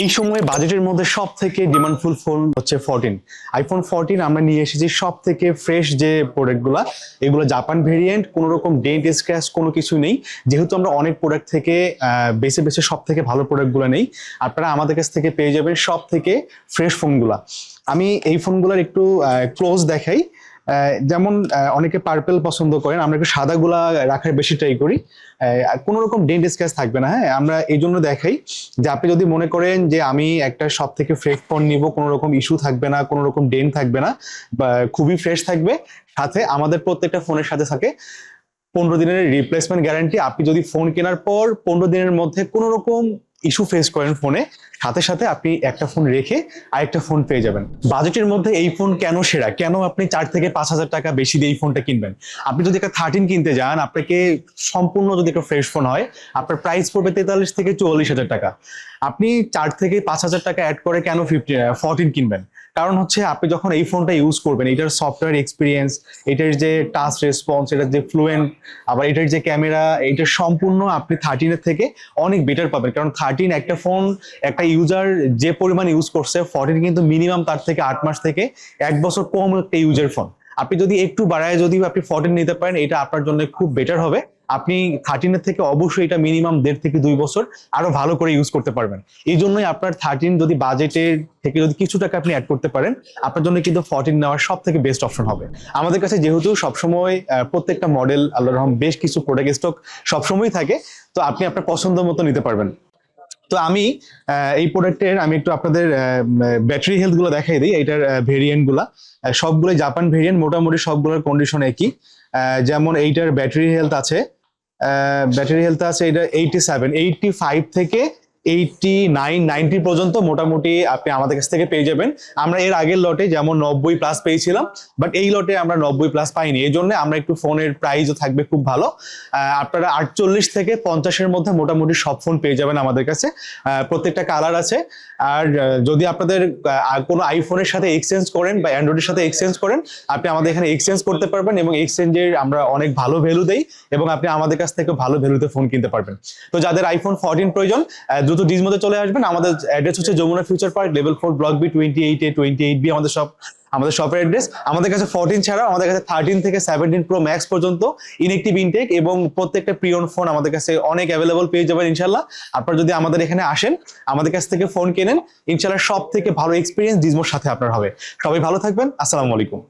এই সময় বাজেটের মধ্যে সব থেকে ডিমান্ডফুল ফোন হচ্ছে ফোরটিন আইফোন ফোরটিন আমরা নিয়ে এসেছি সব থেকে ফ্রেশ যে প্রোডাক্টগুলো এগুলো জাপান ভেরিয়েন্ট কোনো রকম ডেন্ট স্ক্র্যাচ কোনো কিছু নেই। যেহেতু আমরা অনেক প্রোডাক্ট থেকে বেছে বেছে সব থেকে ভালো প্রোডাক্টগুলো নেই, আপনারা আমাদের কাছ থেকে পেয়ে যাবেন সব থেকে ফ্রেশ ফোনগুলো আমি এই ফোনগুলোর একটু ক্লোজ দেখাই। যেমন অনেকে পার্পেল পছন্দ করেন, আমরা একটু সাদাগুলা রাখার বেশি ট্রাই করি। কোনো রকম ডেন্ট স্ক্র্যাচ থাকবে না হ্যাঁ? আমরা এই জন্য দেখাই যে আপনি যদি মনে করেন যে আমি একটা সব থেকে ফ্রেশ ফোন নিব, কোনো রকম ইস্যু থাকবে না, কোনো রকম ডেন্ট থাকবে না, বা খুবই ফ্রেশ থাকবে, সাথে আমাদের প্রত্যেকটা ফোনের সাথে থাকে পনেরো দিনের রিপ্লেসমেন্ট গ্যারান্টি আপনি যদি ফোন কেনার পর পনেরো দিনের মধ্যে কোনো রকম ইস্যু ফেস করেন ফোনে সাথে সাথে আপনি একটা ফোন রেখে আরেকটা ফোন পেয়ে যাবেন। বাজেটের মধ্যে এই ফোন কেন সেরা? কেন আপনি চার থেকে পাঁচ হাজার টাকা বেশি দিয়ে এই ফোনটা কিনবেন? আপনি যদি একটা থার্টিন কিনতে যান, আপনাকে সম্পূর্ণ যদি একটা ফ্রেশ ফোন হয়, আপনার প্রাইস পড়বে তেতাল্লিশ থেকে চুয়াল্লিশ হাজার টাকা। আপনি চার থেকে পাঁচ হাজার টাকা অ্যাড করে কেন ফিফটিন ফোরটিন কিনবেন? কারণ হচ্ছে আপনি যখন এই ফোনটা ইউজ করবেন, এটার সফটওয়্যার এক্সপিরিয়েন্স এটার যে টাচ রেসপন্স এটার যে ফ্লুয়েন্ট আবার এটার যে ক্যামেরা এটা সম্পূর্ণ আপনি থার্টিনের থেকে অনেক বেটার পাবেন। কারণ থার্টিন একটা ফোন একটা ইউজার যে পরিমাণ ইউজ করছে ফোরটিন কিন্তু মিনিমাম তার থেকে আট মাস থেকে এক বছর কম একটা ইউজার ফোন আপনি যদি একটু বাড়ায় যদি আপনি ফোরটিন নিতে পারেন, এটা আপনার জন্য খুব বেটার হবে। আপনি থার্টিনের থেকে অবশ্যই এটা মিনিমাম দেড় থেকে দুই বছর আরও ভালো করে ইউজ করতে পারবেন। এই জন্যই আপনার থার্টিন যদি বাজেটের থেকে যদি কিছু টাকা আপনি অ্যাড করতে পারেন, আপনার জন্য কিন্তু ফর্টিন নেওয়ার সব থেকে বেস্ট অপশন হবে। আমাদের কাছে যেহেতু সবসময় প্রত্যেকটা মডেল আল্লাহ রহম, বেশ কিছু প্রোডাক্ট স্টক সবসময়ই থাকে, তো আপনি আপনার পছন্দ মতো নিতে পারবেন। তো আমি এই প্রোডাক্টের আমি একটু আপনাদের ব্যাটারি হেলথগুলো দেখাই দিই এটার ভেরিয়েন্টগুলা। সবগুলো জাপান ভেরিয়েন্ট মোটামুটি সবগুলোর কন্ডিশন একই। যেমন এইটার ব্যাটারি হেলথ আছে ব্যাটারি হেলথ আছে এটা এইটি সেভেন এইটি ফাইভ থেকে এইটি নাইন নাইনটি পর্যন্ত মোটামুটি আপনি আমাদের কাছ থেকে পেয়ে যাবেন। আমরা এর আগের লটে যেমন নব্বই প্লাস পেয়েছিলাম বাট এই লটে আমরা নব্বই প্লাস পাইনি। এই জন্য আমরা একটু ফোনের প্রাইসও থাকবে খুব ভালো। আপনারা আটচল্লিশ থেকে পঞ্চাশের মধ্যে মোটামুটি সব ফোন পেয়ে যাবেন আমাদের কাছে। প্রত্যেকটা কালার আছে। আর যদি আপনাদের কোনো আইফোনের সাথে এক্সচেঞ্জ করেন বা অ্যান্ড্রয়েডের সাথে এক্সচেঞ্জ করেন, আপনি আমাদের এখানে এক্সচেঞ্জ করতে পারবেন এবং এক্সচেঞ্জের আমরা অনেক ভালো ভ্যালু দেই এবং আপনি আমাদের কাছ থেকে ভালো ভ্যালুতে ফোন কিনতে পারবেন। তো যাদের আইফোন ফোরটিন প্রয়োজন দ্রুত ডিজমোতে চলে আসবেন। আমাদের অ্যাড্রেস হচ্ছে Jamuna future park level four block B twenty eight A twenty eight B আমাদের সব, আমাদের শপের অ্যাড্রেস আমাদের কাছে ফোরটিন ছাড়াও, আমাদের কাছে থার্টিন থেকে সেভেন্টিন প্রো ম্যাক্স পর্যন্ত ইনেকটিভ ইনটেক এবং প্রত্যেকটা প্রিয়ন ফোন আমাদের কাছে অনেক অ্যাভেলেবল পেয়ে যাবেন ইনশাল্লাহ আপনারা যদি আমাদের এখানে আসেন, আমাদের কাছ থেকে ফোন কেনেন ইনশাল্লাহ সব থেকে ভালো এক্সপিরিয়েন্স ডিজমোর সাথে আপনার হবে। সবাই ভালো থাকবেন। আসসালামু আলাইকুম।